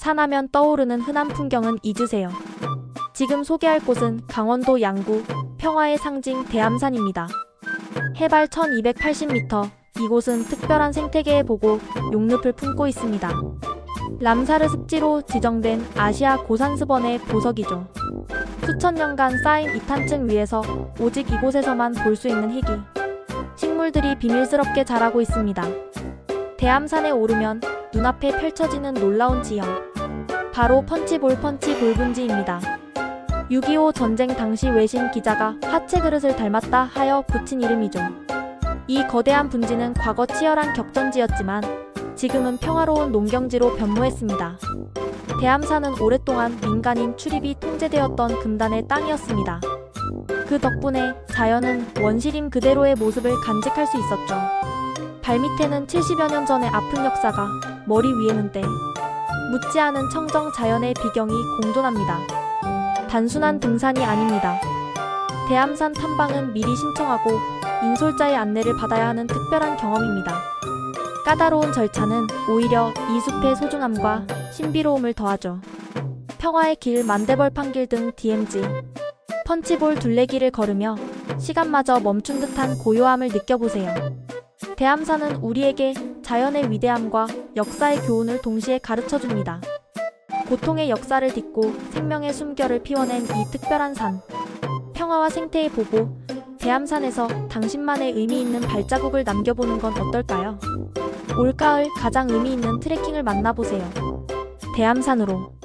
산하면 떠오르는 흔한 풍경은 잊으세요. 지금 소개할 곳은 강원도 양구 평화의 상징 대암산입니다. 해발 1280m, 이곳은 특별한 생태계의 보고 용늪을 품고 있습니다. 람사르 습지로 지정된 아시아 고산습원의 보석이죠. 수천 년간 쌓인 이탄층 위에서 오직 이곳에서만 볼 수 있는 희귀. 식물들이 비밀스럽게 자라고 있습니다. 대암산에 오르면 눈앞에 펼쳐지는 놀라운 지형. 바로 펀치볼 펀치 볼 분지입니다. 6.25 전쟁 당시 외신 기자가 하체 그릇을 닮았다 하여 붙인 이름이죠. 이 거대한 분지는 과거 치열한 격전지였지만 지금은 평화로운 농경지로 변모했습니다. 대암산은 오랫동안 민간인 출입이 통제되었던 금단의 땅이었습니다. 그 덕분에 자연은 원시림 그대로의 모습을 간직할 수 있었죠. 발밑에는 70여 년 전의 아픈 역사가, 머리 위에는 때, 묻지 않은 청정 자연의 비경이 공존합니다. 단순한 등산이 아닙니다. 대암산 탐방은 미리 신청하고 인솔자의 안내를 받아야 하는 특별한 경험입니다. 까다로운 절차는 오히려 이 숲의 소중함과 신비로움을 더하죠. 평화의 길 만대벌 판길 등 DMZ 펀치볼 둘레길을 걸으며 시간마저 멈춘 듯한 고요함을 느껴보세요. 대암산은 우리에게 자연의 위대함과 역사의 교훈을 동시에 가르쳐 줍니다. 고통의 역사를 딛고 생명의 숨결을 피워낸 이 특별한 산. 평화와 생태의 보고 대암산에서 당신만의 의미 있는 발자국을 남겨보는 건 어떨까요? 올가을 가장 의미 있는 트레킹을 만나보세요. 대암산으로